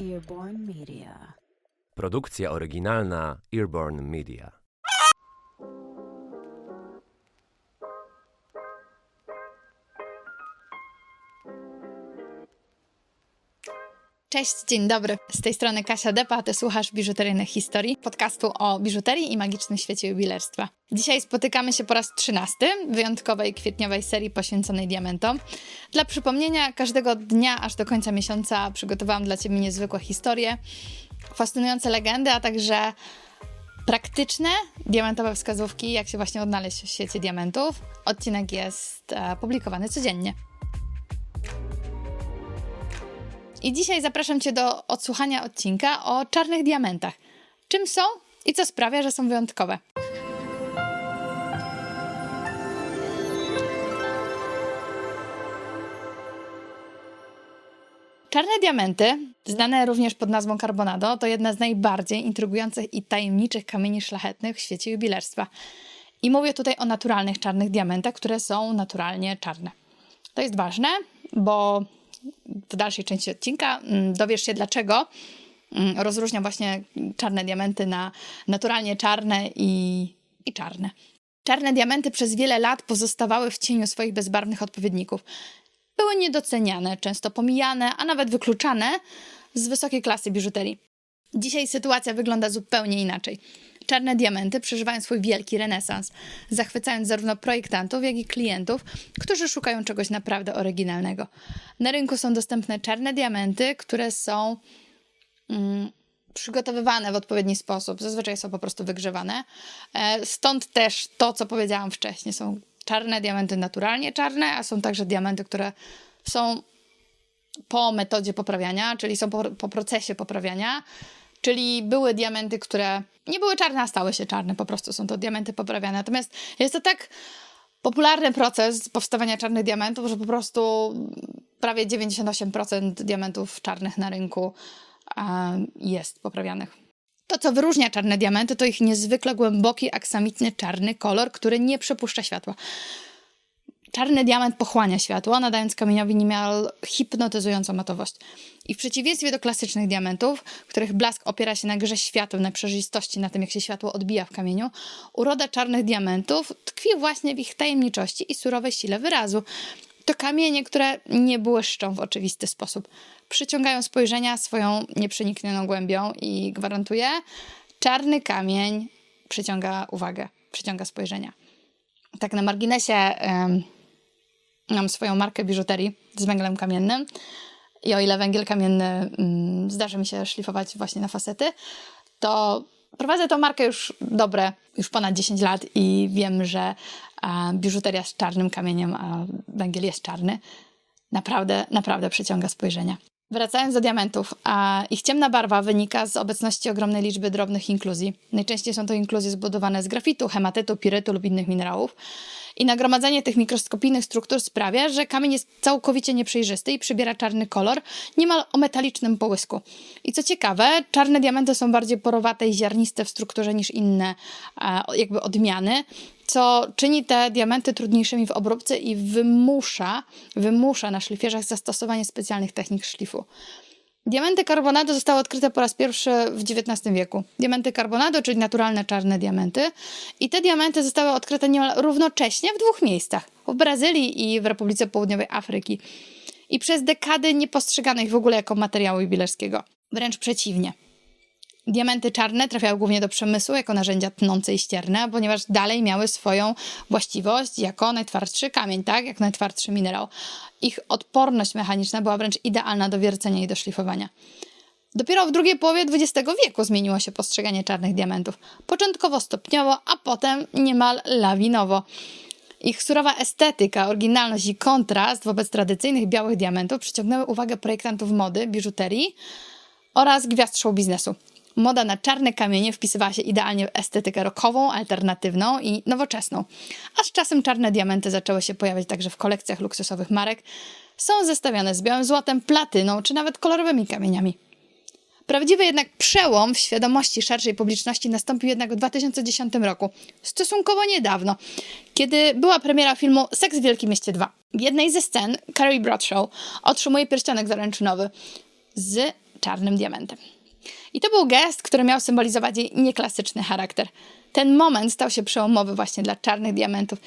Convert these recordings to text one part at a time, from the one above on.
Earborn Media. Produkcja oryginalna Earborn Media. Cześć, dzień dobry. Z tej strony Kasia Depa, a ty słuchasz Biżuteryjnych Historii, podcastu o biżuterii i magicznym świecie jubilerstwa. Dzisiaj spotykamy się po raz trzynasty wyjątkowej kwietniowej serii poświęconej diamentom. Dla przypomnienia, każdego dnia aż do końca miesiąca przygotowałam dla ciebie niezwykłe historie, fascynujące legendy, a także praktyczne diamentowe wskazówki, jak się właśnie odnaleźć w świecie diamentów. Odcinek jest e, publikowany codziennie. I dzisiaj zapraszam Cię do odsłuchania odcinka o czarnych diamentach. Czym są i co sprawia, że są wyjątkowe. Czarne diamenty, znane również pod nazwą carbonado, to jedna z najbardziej intrygujących i tajemniczych kamieni szlachetnych w świecie jubilerstwa. I mówię tutaj o naturalnych czarnych diamentach, które są naturalnie czarne. To jest ważne, bo w dalszej części odcinka mm, dowiesz się, dlaczego mm, rozróżniam właśnie czarne diamenty na naturalnie czarne i, i czarne. Czarne diamenty przez wiele lat pozostawały w cieniu swoich bezbarwnych odpowiedników. Były niedoceniane, często pomijane, a nawet wykluczane z wysokiej klasy biżuterii. Dzisiaj sytuacja wygląda zupełnie inaczej. Czarne diamenty przeżywają swój wielki renesans, zachwycając zarówno projektantów, jak i klientów, którzy szukają czegoś naprawdę oryginalnego. Na rynku są dostępne czarne diamenty, które są mm, przygotowywane w odpowiedni sposób. Zazwyczaj są po prostu wygrzewane. E, stąd też to, co powiedziałam wcześniej. Są czarne diamenty naturalnie czarne, a są także diamenty, które są po metodzie poprawiania, czyli są po, po procesie poprawiania. Czyli były diamenty, które nie były czarne, a stały się czarne. Po prostu są to diamenty poprawiane. Natomiast jest to tak popularny proces powstawania czarnych diamentów, że po prostu prawie 98% diamentów czarnych na rynku jest poprawianych. To, co wyróżnia czarne diamenty, to ich niezwykle głęboki, aksamitny czarny kolor, który nie przepuszcza światła. Czarny diament pochłania światło, nadając kamieniowi niemal hipnotyzującą matowość. I w przeciwieństwie do klasycznych diamentów, których blask opiera się na grze światła, na przejrzystości, na tym, jak się światło odbija w kamieniu, uroda czarnych diamentów tkwi właśnie w ich tajemniczości i surowej sile wyrazu. To kamienie, które nie błyszczą w oczywisty sposób. Przyciągają spojrzenia swoją nieprzeniknioną głębią i gwarantuję, czarny kamień przyciąga uwagę, przyciąga spojrzenia. Tak na marginesie mam swoją markę biżuterii z węglem kamiennym. I o ile węgiel kamienny mm, zdarzy mi się szlifować właśnie na fasety, to prowadzę tą markę już dobre, już ponad 10 lat i wiem, że a, biżuteria z czarnym kamieniem, a węgiel jest czarny, naprawdę, naprawdę przyciąga spojrzenia. Wracając do diamentów, a ich ciemna barwa wynika z obecności ogromnej liczby drobnych inkluzji. Najczęściej są to inkluzje zbudowane z grafitu, hematytu, pirytu lub innych minerałów. I nagromadzenie tych mikroskopijnych struktur sprawia, że kamień jest całkowicie nieprzejrzysty i przybiera czarny kolor, niemal o metalicznym połysku. I co ciekawe, czarne diamenty są bardziej porowate i ziarniste w strukturze niż inne jakby odmiany, co czyni te diamenty trudniejszymi w obróbce i wymusza, wymusza na szlifierzach zastosowanie specjalnych technik szlifu. Diamenty carbonado zostały odkryte po raz pierwszy w XIX wieku. Diamenty carbonado, czyli naturalne czarne diamenty. I te diamenty zostały odkryte niemal równocześnie w dwóch miejscach. W Brazylii i w Republice Południowej Afryki. I przez dekady nie postrzegano ich w ogóle jako materiału jubilerskiego. Wręcz przeciwnie. Diamenty czarne trafiały głównie do przemysłu jako narzędzia tnące i ścierne, ponieważ dalej miały swoją właściwość jako najtwardszy kamień, tak? Jak najtwardszy minerał. Ich odporność mechaniczna była wręcz idealna do wiercenia i do szlifowania. Dopiero w drugiej połowie XX wieku zmieniło się postrzeganie czarnych diamentów. Początkowo stopniowo, a potem niemal lawinowo. Ich surowa estetyka, oryginalność i kontrast wobec tradycyjnych białych diamentów przyciągnęły uwagę projektantów mody, biżuterii oraz gwiazd show biznesu. Moda na czarne kamienie wpisywała się idealnie w estetykę rockową, alternatywną i nowoczesną. A z czasem czarne diamenty zaczęły się pojawiać także w kolekcjach luksusowych marek. Są zestawiane z białym złotem, platyną czy nawet kolorowymi kamieniami. Prawdziwy jednak przełom w świadomości szerszej publiczności nastąpił jednak w 2010 roku, stosunkowo niedawno, kiedy była premiera filmu Seks w Wielkim Mieście 2. W jednej ze scen Carrie Bradshaw otrzymuje pierścionek zaręczynowy z czarnym diamentem. I to był gest, który miał symbolizować jej nieklasyczny charakter. Ten moment stał się przełomowy właśnie dla czarnych diamentów.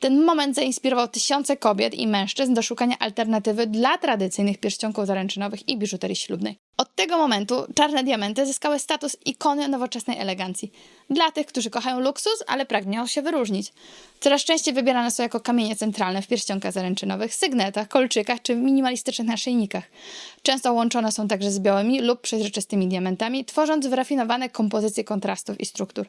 Ten moment zainspirował tysiące kobiet i mężczyzn do szukania alternatywy dla tradycyjnych pierścionków zaręczynowych i biżuterii ślubnej. Od tego momentu czarne diamenty zyskały status ikony nowoczesnej elegancji. Dla tych, którzy kochają luksus, ale pragną się wyróżnić. Coraz częściej wybierane są jako kamienie centralne w pierścionkach zaręczynowych, sygnetach, kolczykach czy minimalistycznych naszyjnikach. Często łączone są także z białymi lub przeźroczystymi diamentami, tworząc wyrafinowane kompozycje kontrastów i struktur.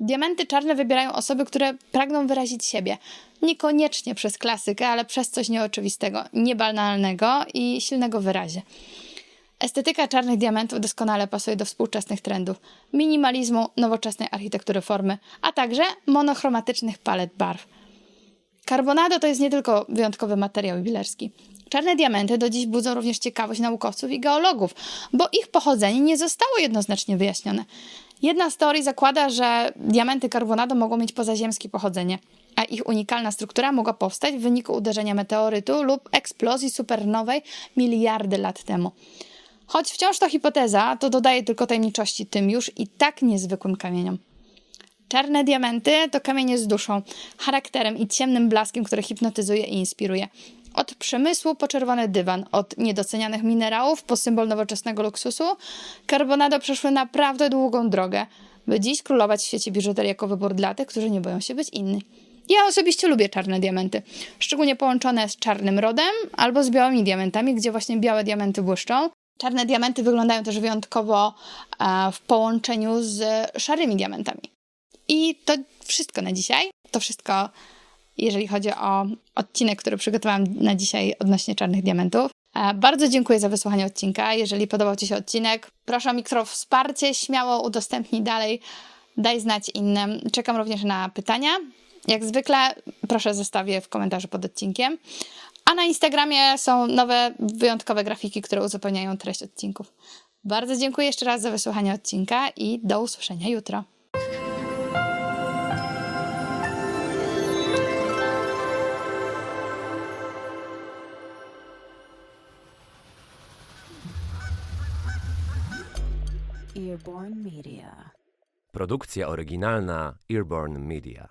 Diamenty czarne wybierają osoby, które pragną wyrazić siebie. Niekoniecznie przez klasykę, ale przez coś nieoczywistego, niebanalnego i silnego wyrazie. Estetyka czarnych diamentów doskonale pasuje do współczesnych trendów minimalizmu, nowoczesnej architektury formy, a także monochromatycznych palet barw. Carbonado to jest nie tylko wyjątkowy materiał jubilerski. Czarne diamenty do dziś budzą również ciekawość naukowców i geologów, bo ich pochodzenie nie zostało jednoznacznie wyjaśnione. Jedna z teorii zakłada, że diamenty carbonado mogą mieć pozaziemskie pochodzenie, a ich unikalna struktura mogła powstać w wyniku uderzenia meteorytu lub eksplozji supernowej miliardy lat temu. Choć wciąż to hipoteza, to dodaje tylko tajemniczości tym już i tak niezwykłym kamieniom. Czarne diamenty to kamienie z duszą, charakterem i ciemnym blaskiem, który hipnotyzuje i inspiruje. Od przemysłu po czerwony dywan, od niedocenianych minerałów po symbol nowoczesnego luksusu, Carbonado przeszły naprawdę długą drogę, by dziś królować w świecie biżuterii jako wybór dla tych, którzy nie boją się być inni. Ja osobiście lubię czarne diamenty, szczególnie połączone z czarnym rodem albo z białymi diamentami, gdzie właśnie białe diamenty błyszczą. Czarne diamenty wyglądają też wyjątkowo e, w połączeniu z szarymi diamentami. I to wszystko na dzisiaj. To wszystko, jeżeli chodzi o odcinek, który przygotowałam na dzisiaj odnośnie czarnych diamentów. E, Bardzo dziękuję za wysłuchanie odcinka. Jeżeli podobał Ci się odcinek, proszę o mikro wsparcie, śmiało udostępnij dalej, daj znać innym. Czekam również na pytania. Jak zwykle, proszę zostawię w komentarzu pod odcinkiem. A na Instagramie są nowe, wyjątkowe grafiki, które uzupełniają treść odcinków. Bardzo dziękuję jeszcze raz za wysłuchanie odcinka i do usłyszenia jutro. Earborn Media. Produkcja oryginalna Earborn Media.